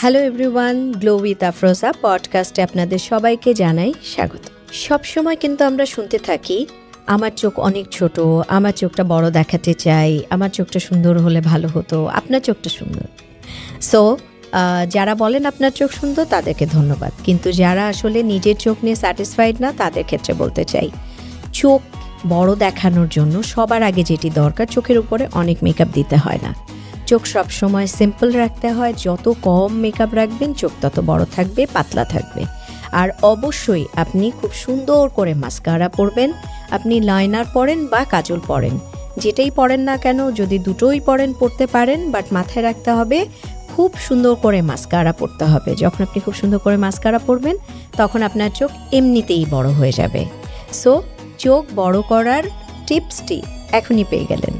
Hello everyone glow with Afroza পডকাস্টে আপনাদের সবাইকে জানাই স্বাগত। সবসময় কিন্তু আমরা শুনতে থাকি, আমার চোখ অনেক ছোট, আমার চোখটা বড় দেখাতে চাই, আমার চোখটা সুন্দর হলে ভালো হতো, আপনার চোখটা সুন্দর। সো যারা বলেন আপনার চোখ সুন্দর, তাদেরকে ধন্যবাদ। কিন্তু যারা আসলে নিজের চোখ নিয়ে স্যাটিসফাইড না, তাদের ক্ষেত্রে বলতে চাই, চোখ বড় দেখানোর জন্য সবার আগে যেটি দরকার, চোখের উপরে অনেক মেকআপ দিতে হয় না। চোখ সবসময় সিম্পল রাখতে হয়। যত কম মেকআপ রাখবেন, চোখ তত বড় থাকবে, পাতলা থাকবে। আর অবশ্যই আপনি খুব সুন্দর করে মাস্কারা পরবেন। আপনি লাইনার পরেন বা কাজল পরেন। যেটাই পরেন না কেন, যদি দুটোই পরেন, পরতে পারেন বাট মাথায় রাখতে হবে খুব সুন্দর করে মাস্কারা পরতে হবে। যখন আপনি খুব সুন্দর করে মাস্কারা পরবেন, তখন আপনার চোখ এমনিতেই বড় হয়ে যাবে। সো চোখ বড় করার টিপসটি এখনই পেয়ে গেলেন।